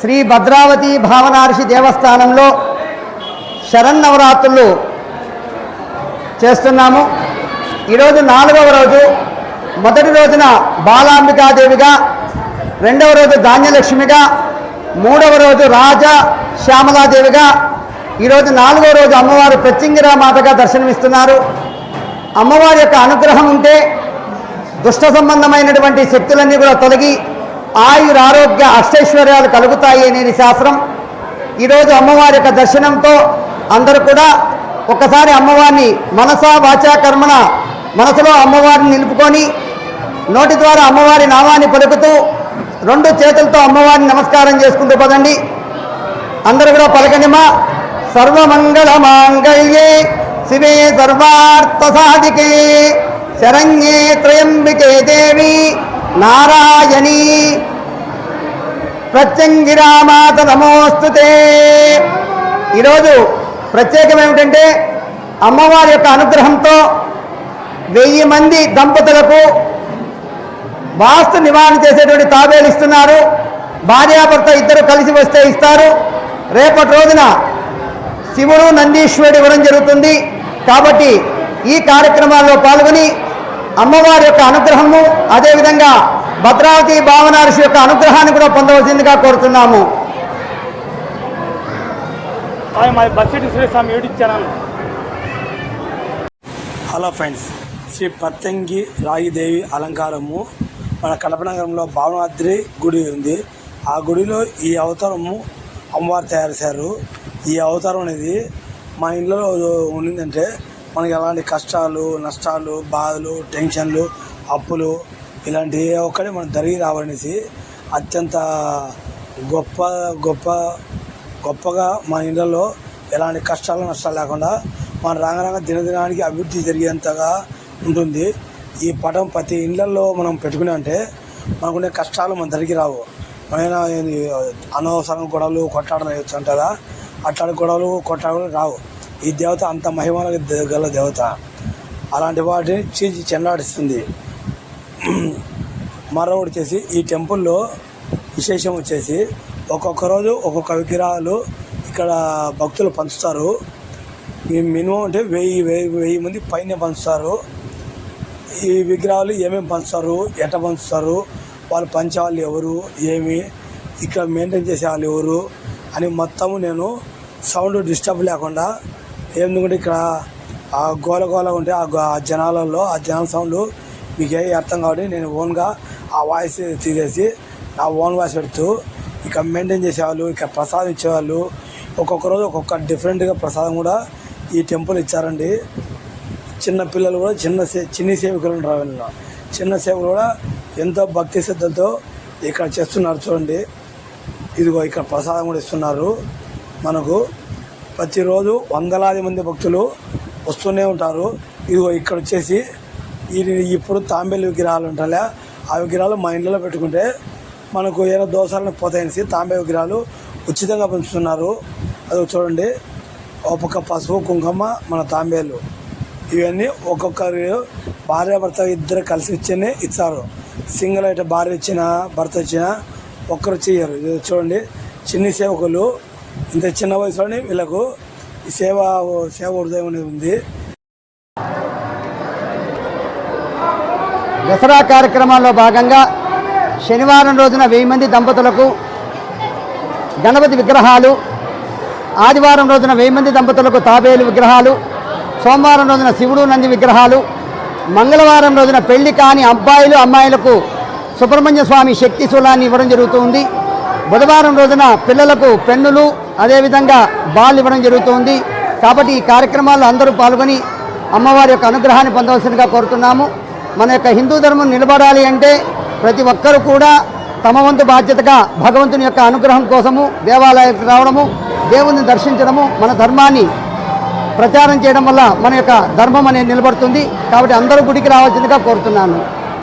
శ్రీ భద్రావతి భావనార్షి దేవస్థానంలో శరన్నవరాత్రులు చేస్తున్నాము. ఈరోజు నాలుగవ రోజు మొదటి రోజున బాలాంబికాదేవిగా రెండవ రోజు ధాన్యలక్ష్మిగా మూడవ రోజు రాజ శ్యామలాదేవిగా ఈరోజు నాలుగవ రోజు అమ్మవారు ప్రత్యంగిరా మాతగా దర్శనమిస్తున్నారు. అమ్మవారి యొక్క అనుగ్రహం ఉంటే దుష్ట సంబంధమైనటువంటి శక్తులన్నీ కూడా తొలగి ఆయుర ఆరోగ్య అష్టైశ్వర్యాలు కలుగుతాయి అనేది శాస్త్రం. ఈరోజు అమ్మవారి యొక్క దర్శనంతో అందరూ కూడా ఒకసారి అమ్మవారిని మనసా వాచా కర్మణ మనసులో అమ్మవారిని నిలుపుకొని నోటి ద్వారా అమ్మవారి నామాన్ని పలుకుతూ రెండు చేతులతో అమ్మవారిని నమస్కారం చేసుకుంటూ పదండి. అందరూ కూడా పలకనిమా సర్వమంగళ మాంగళ్యే శివే సర్వార్థ సాధికే. శరణ్యే త్రయంబికే దేవి నారాయణీ. ప్రత్యంగిరామాత నమోస్తుతే ఈరోజు ప్రత్యేకం ఏమిటంటే అమ్మవారి యొక్క అనుగ్రహంతో వెయ్యి మంది దంపతులకు వాస్తు నివారణ చేసేటువంటి తాబేలు ఇస్తున్నారు. భార్యాభర్త ఇద్దరు కలిసి వస్తే ఇస్తారు. రేపటి రోజున శివుడు నందీశ్వరుడు ఇవ్వడం జరుగుతుంది. కాబట్టి ఈ కార్యక్రమాల్లో పాల్గొని అమ్మవారి యొక్క అనుగ్రహము అదేవిధంగా భద్రావతి భావనార్షి యొక్క అనుగ్రహాన్ని కూడా పొందవలసిందిగా కోరుతున్నాము. Hi my బస్సెట్ Sriswami YouTube channel. Hello friends Sri పతంగి రాగిదేవి అలంకారము మన కడప నగరంలో భావనాద్రి గుడి ఉంది. ఆ గుడిలో ఈ అవతారము అమ్మవారు తయారు చేశారు. ఈ అవతారం అనేది మా ఇంట్లో ఉండిందంటే మనకి ఎలాంటి కష్టాలు నష్టాలు బాధలు టెన్షన్లు అప్పులు ఇలాంటి ఏ ఒక్కటి మనం జరిగి రావనేసి అత్యంత గొప్ప గొప్ప గొప్పగా మన ఇళ్ళల్లో ఎలాంటి కష్టాలు నష్టాలు లేకుండా మన రంగరంగ దినదినానికి అభివృద్ధి జరిగేంతగా ఉంటుంది. ఈ పటం ప్రతి ఇళ్ళల్లో మనం పెట్టుకునే అంటే మనకుండే కష్టాలు మన దగ్గరికి రావు. మనైనా అనవసరం గొడవలు కొట్లాడడం వేయచ్చు అంటారా? అట్లాంటి గొడవలు కొట్టాడలు రావు. ఈ దేవత అంత మహిమల గల దేవత. అలాంటి వాటిని చీచి చెండాడిస్తుంది. మరో వచ్చేసి ఈ టెంపుల్లో విశేషం వచ్చేసి ఒక్కొక్క రోజు ఒక్కొక్క విగ్రహాలు ఇక్కడ భక్తులు పంచుతారు. ఈ మినిమం అంటే వెయ్యి వెయ్యి వెయ్యి మంది పైన పంచుతారు. ఈ విగ్రహాలు ఏమేమి పంచుతారు ఎట్ట పంచుతారు వాళ్ళు పంచేవాళ్ళు ఎవరు ఏమి ఇక్కడ మెయింటైన్ చేసే వాళ్ళు ఎవరు అని మొత్తము నేను సౌండ్ డిస్టర్బ్ లేకుండా ఎందుకంటే ఇక్కడ ఆ గోల గోల ఉంటే ఆ గో- ఆ జనాలలో ఆ జనాల సౌండ్ మీకు ఏ అర్థం కాబట్టి నేను ఓన్గా ఆ వాయిస్ తీసేసి నా ఓన్ వాయిస్ పెడుతూ ఇక మెయింటైన్ చేసేవాళ్ళు ఇక ప్రసాదం ఇచ్చేవాళ్ళు. ఒక్కొక్క రోజు ఒక్కొక్క డిఫరెంట్గా ప్రసాదం కూడా ఈ టెంపుల్ ఇచ్చారండి. చిన్న పిల్లలు కూడా చిన్న సే చిన్ని సేవకులు ఉంటారు చిన్న సేవకులు కూడా ఎంతో భక్తి శ్రద్ధలతో ఇక్కడ చేస్తున్నారు చూడండి. ఇదిగో ఇక్కడ ప్రసాదం కూడా ఇస్తున్నారు. మనకు ప్రతిరోజు వందలాది మంది భక్తులు వస్తూనే ఉంటారు. ఇదిగో ఇక్కడ వచ్చేసి ఇది ఇప్పుడు తాంబేలు విగ్రహాలు ఉంటాయా ఆ విగ్రహాలు మా ఇంట్లో పెట్టుకుంటే మనకు ఏదైనా దోషాలను పోతాయనేసి తాంబే విగ్రహాలు ఉచితంగా పెంచుతున్నారు. అది చూడండి ఒక్కొక్క పసుపు కుంకుమ మన తాంబేలు. ఇవన్నీ ఒక్కొక్కరు భార్య భర్త ఇద్దరు కలిసి ఇచ్చేనే ఇస్తారు. సింగిల్ అయితే భార్య ఇచ్చిన భర్త ఇచ్చిన ఒక్కరు చెయ్యరు. ఇది చూడండి చిన్ని సేవకులు. ఇంత చిన్న వయసులోనే వీళ్ళకు సేవ సేవ హృదయం అనేది ఉంది. దసరా కార్యక్రమాల్లో భాగంగా శనివారం రోజున వెయ్యి మంది దంపతులకు గణపతి విగ్రహాలు ఆదివారం రోజున వెయ్యి మంది దంపతులకు తాబేలు విగ్రహాలు సోమవారం రోజున శివుడు నంది విగ్రహాలు మంగళవారం రోజున పెళ్ళి కాని అబ్బాయిలు అమ్మాయిలకు సుబ్రహ్మణ్య స్వామి శక్తి శూలాన్ని ఇవ్వడం జరుగుతుంది. బుధవారం రోజున పిల్లలకు పెన్నులు అదేవిధంగా బాల్ ఇవ్వడం జరుగుతుంది. కాబట్టి ఈ కార్యక్రమాల్లో అందరూ పాల్గొని అమ్మవారి యొక్క అనుగ్రహాన్ని పొందవలసిందిగా కోరుతున్నాము. మన యొక్క హిందూ ధర్మం నిలబడాలి అంటే ప్రతి ఒక్కరు కూడా తమ వంతు బాధ్యతగా భగవంతుని యొక్క అనుగ్రహం కోసము దేవాలయాలకు రావడము దేవుని దర్శించడము మన ధర్మాన్ని ప్రచారం చేయడం వల్ల మన యొక్క ధర్మం అనేది నిలబడుతుంది. కాబట్టి అందరూ గుడికి రావాల్సిందిగా కోరుతున్నాను.